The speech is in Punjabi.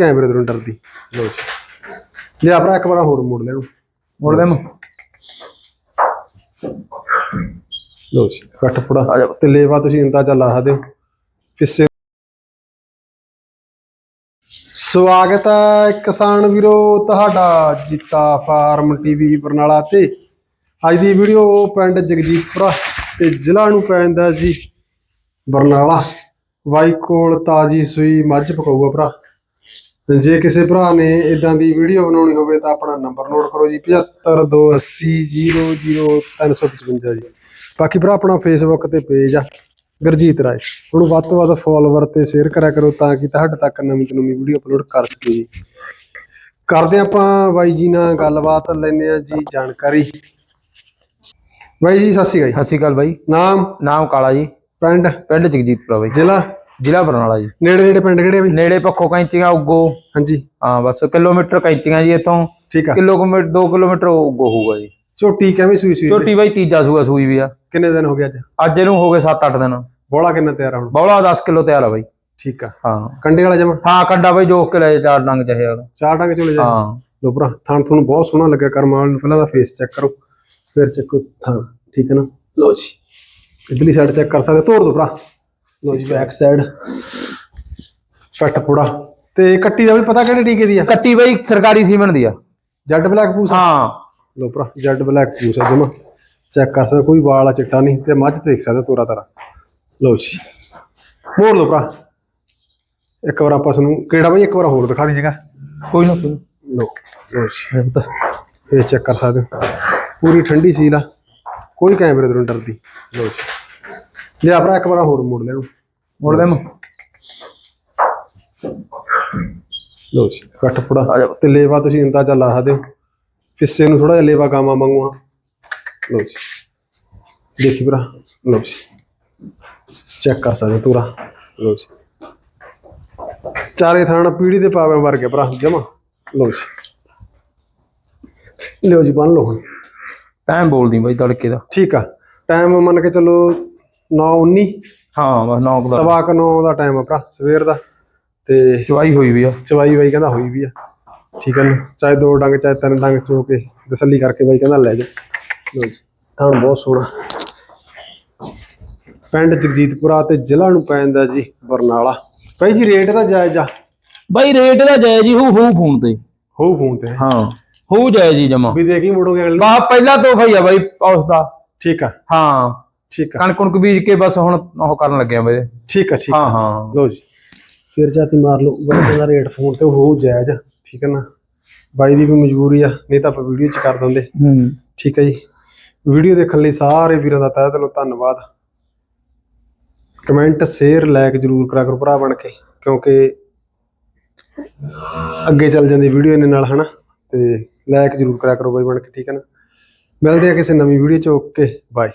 ਕੈਮਰੇ ਤੋਂ ਡਰਦੀ। ਲੋ ਜੀ। ਲਿਆ ਭਰਾ ਇੱਕ ਵਾਰ ਹੋਰ ਮੋੜ ਲੈ ਇਹਨੂੰ ਮੁੜ ਦੇ ਲੋ ਜੀ ਕੱਟ ਆ ਪੜਾ ਜਾ। ਤੇ ਲੇਵਾ ਤੁਸੀਂ ਅੰਦਾਜ਼ਾ ਲਾ ਸਕਦੇ ਹੋ। ਪਿੱਛੇ ਸਵਾਗਤ ਹੈ ਕਿਸਾਨ ਵੀਰੋ ਤੁਹਾਡਾ ਜੀਤਾ ਫਾਰਮ ਟੀਵੀ ਬਰਨਾਲਾ ਤੇ। ਅੱਜ ਦੀ ਵੀਡੀਓ ਪਿੰਡ ਜਗਜੀਤਪੁਰਾ ਤੇ ਜ਼ਿਲ੍ਹਾ ਨੂੰ ਪੈਂਦਾ ਜੀ ਬਰਨਾਲਾ। ਵਾਈ ਕੋਲ ਤਾਜੀ ਸੂਈ ਮੱਝ ਪਕਾਊਗਾ ਭਰਾ। ਜੇ ਕਿਸੇ ਭਰਾ ਨੇ ਇਦਾਂ ਦੀ ਵੀਡੀਓ ਬਣਾਉਣੀ ਹੋਵੇ ਤਾਂ ਆਪਣਾ ਨੰਬਰ ਨੋਟ ਕਰੋ ਜੀ 7528000355 ਜੀ। ਬਾਕੀ ਭਰਾ ਆਪਣਾ ਫੇਸਬੁੱਕ ਤੇ ਪੇਜ ਆ ਗੁਰਜੀਤ ਰਾਏ। ਉਹਨੂੰ ਵੱਧ ਤੋਂ ਵੱਧ ਫੋਲੋਵਰ ਤੇ ਸ਼ੇਅਰ ਕਰਿਆ ਕਰੋ ਤਾਂ ਕਿ ਤੁਹਾਡੇ ਤੱਕ ਨਵੀਂ ਤੋਂ ਨਵੀਂ ਵੀਡੀਓ ਅਪਲੋਡ ਕਰ ਸਕੀਏ ਜੀ। ਕਰਦੇ ਆਪਾਂ ਬਾਈ ਜੀ ਨਾਲ ਗੱਲਬਾਤ ਲੈਂਦੇ ਆ ਜੀ ਜਾਣਕਾਰੀ। ਬਾਈ ਜੀ ਸਤਿ ਸ਼੍ਰੀ ਅਕਾਲ ਸਤਿ ਸ਼੍ਰੀ ਅਕਾਲ ਬਾਈ। ਨਾਮ? ਨਾਮ ਕਾਲਾ ਜੀ। ਪਿੰਡ? ਪਿੰਡ ਜਗਜੀਤਪੁਰਾ ਬਾਈ। ਜ਼ਿਲ੍ਹਾ? ਜ਼ਿਲ੍ਹਾ ਬਰਨਾਲਾ ਜੀ। ਨੇੜੇ ਨੇੜੇ ਪਿੰਡ ਕਿਹੜੇ ਆ ਬਈ? ਨੇੜੇ ਪੱਖੋ ਕੈਂਚੀਆਂ ਉੱਗੋ। ਹਾਂਜੀ। ਹਾਂ ਬਸ ਕਿਲੋਮੀਟਰ ਕੈਂਚੀਆਂ ਜੀ ਇੱਥੋਂ। ਠੀਕ ਆ। ਕਿਲੋਮੀਟਰ 2 ਕਿਲੋਮੀਟਰ ਉੱਗੋ ਹੋਊਗਾ ਜੀ। ਝੋਟੀ ਕਿਵੇਂ ਸੂਈ ਸੂਈ ਛੋਟੀ ਬਾਈ ਤੀਜਾ ਸੂਆ ਸੂਈ ਵੀ ਆ। ਕਿੰਨੇ ਦਿਨ ਹੋ ਗਏ ਅੱਜ? ਅੱਜ ਇਹਨੂੰ ਹੋ ਗਏ 7-8 ਦਿਨ। ਬੋਲਾ ਕਿੰਨਾ ਤਿਆਰ ਹੁਣ? ਬੌਲਾ 10 ਕਿਲੋ ਤਿਆਰ ਆ ਬਾਈ। ਠੀਕ ਆ। ਹਾਂ। ਕੰਡੇ ਵਾਲਾ ਜਮਾ? ਹਾਂ ਕੰਡਾ ਬਾਈ ਜੋਕ ਕੇ ਲੈ ਚਾਰ ਡੰਗ ਚਾਹੇ ਵਾਲਾ ਚਾਰ ਡੰਗ ਚਲੇ ਜਾ? ਹਾਂ। ਲੋ ਭਰਾ ਥਣ ਤੁਹਾਨੂੰ ਬਹੁਤ ਸੋਹਣਾ ਲੱਗਿਆ ਕਰਮਾਲ ਨੂੰ। ਪਹਿਲਾਂ ਦਾ ਫੇਸ ਚੈੱਕ ਕਰੋ ਫਿਰ ਚੱਕੋ ਥਣ। ਠੀਕ ਹੈ ਨਾ? ਲੋ ਜੀ। ਇਧਰਲੀ ਸਾਈਡ ਚੈੱਕ ਕਰ ਸਕਦੇ। ਤੋੜ ਦੋ ਭਰਾ। ਲੋ ਜੀ ਬੈਕ ਸਾਈਡ ਕੱਟ ਪੂੜਾ ਤੇ ਕੱਟੀ ਦਾ ਵੀ ਪਤਾ ਕਿਹੜੇ ਟੀਕੇ ਦੀ ਆ? ਕੱਟੀ ਬਾਈ ਸਰਕਾਰੀ ਸੀਮਨ ਦੀ ਆ। ਜੈਡ ਬਲੈਕ ਪੂਸ ਹਾਂ। ਲੋ ਭਰਾ ਜੈਡ ਬਲੈਕ ਪੂਸ ਆ ਜਮਾ। ਚੈੱਕ ਕਰ ਸਕਦੇ ਕੋਈ ਵਾਲ ਚਿੱਟਾ ਨਹੀਂ। ਤੇ ਮੱਝ ਦੇਖ ਸਕਦੇ ਤੋਰਾ ਤਾਰਾ। ਲੋ ਜੀ। ਮੋੜ ਦੋ ਭਰਾ। ਇੱਕ ਵਾਰ ਆਪਾਂ ਤੁਹਾਨੂੰ ਕਿਹੜਾ ਬਈ ਇੱਕ ਵਾਰ ਹੋਰ ਦਿਖਾ ਦੀ ਜਗਾ ਕੋਈ ਨਾ ਕੋਈ। ਲੋ ਲੋ ਜੀ। ਇਹ ਚੈੱਕ ਕਰ ਸਕਦੇ ਪੂਰੀ ਠੰਡੀ ਸੀਲ ਆ। ਕੋਈ ਕੈਮਰੇ ਤੋਂ ਡਰਦੀ। ਲੋ ਜੀ। ਲਿਆ ਭਰਾ ਇੱਕ ਵਾਰ ਹੋਰ ਮੋੜ ਲੈ ਇਹਨੂੰ ਮੁੜ ਦੇ ਲੋ ਜੀ ਕੱਟ ਪੜਾ। ਆ ਜਾ। ਤੇ ਲੇਵਾ ਤੁਸੀਂ ਅੰਦਾਜ਼ਾ ਲਾ ਸਕਦੇ ਹੋ। ਪਿੱਛੇ ਨੂੰ ਥੋੜਾ ਜਿਹਾ ਲੇਵਾ ਗਾਵਾਂ ਵਾਂਗੂ ਆ ਲੋ ਜੀ। ਦੇਖੀ ਭਰਾ। ਲੋ ਜੀ। ਚੈੱਕ ਕਰ ਸਕਦੇ ਪੂਰਾ। ਲੋ ਜੀ। ਚਾਰੇ ਥਾਣ ਪੀੜੀ ਦੇ ਪਾਵੇਂ ਵਰਗੇ ਭਰਾ ਜਮਾ। ਲੋ ਜੀ। ਲਿਓ ਜੀ ਬੰਨ ਲਓ ਹੁਣ। ਟਾਈਮ ਬੋਲਦੀ ਬਾਈ ਤੜਕੇ ਦਾ। ਠੀਕ ਆ। ਟਾਈਮ ਮੰਨ ਕੇ ਚੱਲੋ 9:19 ਹਾਂ ਬਸ 9 ਦਾ ਸਵਾ ਕੁ 9 ਦਾ ਟਾਈਮ ਆ ਭਰਾ ਸਵੇਰ ਦਾ। ਤੇ ਚਵਾਈ ਹੋਈ ਵੀ ਆ। ਚਵਾਈ ਬਾਈ ਕਹਿੰਦਾ ਹੋਈ ਵੀ ਆ। ਠੀਕ ਹੈ ਨਾ ਚਾਹੇ ਦੋ ਡੰਗ ਚਾਹੇ ਤਿੰਨ ਡੰਗ ਚੋ ਕੇ ਤਸੱਲੀ ਕਰਕੇ ਬਾਈ ਕਹਿੰਦਾ ਲੈ ਜਾ। ਲਓ ਜੀ ਥਾਣ ਬਹੁਤ ਸੋਹਣਾ। ਪਿੰਡ ਜਗਜੀਤਪੁਰਾ ਤੇ ਜ਼ਿਲ੍ਹਾ ਨੂੰ ਪੈਂਦਾ ਜੀ ਬਰਨਾਲਾ। ਬਾਈ ਜੀ ਰੇਟ ਦਾ ਜਾਇਜ਼? ਆ ਬਾਈ ਰੇਟ ਦਾ ਜਾਇਜ਼ ਹੀ ਹੋਊ ਫੋਨ ਤੇ। ਹੋਊ ਫੋਨ ਤੇ। ਹਾਂ। ਹੋਊ ਜਾਇਜ਼ ਹੀ ਜਮਾ। ਵੀ ਦੇਖੀ ਮੁੜੋਗੇ ਅਗਲੇ। ਬਾ ਪਹਿਲਾ ਤੋਹਫਾ ਹੀ ਆ ਬਾਈ ਉਸ ਦਾ। ਠੀਕ ਆ। ਹਾਂ। ਠੀਕ ਆ। ਕਣਕ ਕੁਣਕ ਬੀਜ ਕੇ ਬਸ ਹੁਣ ਉਹ ਕਰਨ ਲੱਗਿਆ ਬਾਈ। ਠੀਕ ਆ ਠੀਕ ਆ। ਹਾਂ ਹਾਂ। ਲਓ ਜੀ। ਫਿਰ ਜਾਤੀ ਮਾਰ ਲਓ। ਬਾਈ ਦਾ ਰੇਟ ਫੋਨ ਤੇ ਹੋਊ ਜਾਇਜ਼ ਠੀਕ ਹੈ ਨਾ। ਬਾਈ ਦੀ ਵੀ ਮਜਬੂਰੀ ਆ। ਨਹੀਂ ਤਾਂ ਆਪਾਂ ਵੀਡੀਓ ਚ ਕਰ ਦਿੰਦੇ। ਹੂੰ। ਠੀਕ ਹੈ ਜੀ। ਵੀਡੀਓ ਦੇਖਣ ਲਈ ਸਾਰੇ ਵੀਰਾਂ ਦਾ ਤਹਿ ਦਿਲੋਂ ਧੰਨਵਾਦ। ਕਮੈਂਟ ਸ਼ੇਅਰ ਲਾਈਕ ਜਰੂਰ ਕਰਿਆ ਕਰੋ ਭਰਾ ਬਣ ਕੇ। ਕਿਉਂਕਿ ਅੱਗੇ ਚੱਲ ਜਾਂਦੀ ਵੀਡੀਓ ਇਹਨੇ ਨਾਲ ਹਨਾ? ਤੇ ਲਾਇਕ ਜਰੂਰ ਕਰਿਆ ਕਰੋ ਬਾਈ ਬਣ ਕੇ, ਠੀਕ ਹੈ ਨਾ? ਮਿਲਦੇ ਆ ਕਿਸੇ ਨਵੀਂ ਵੀਡੀਓ ਚ, ਓਕੇ ਬਾਏ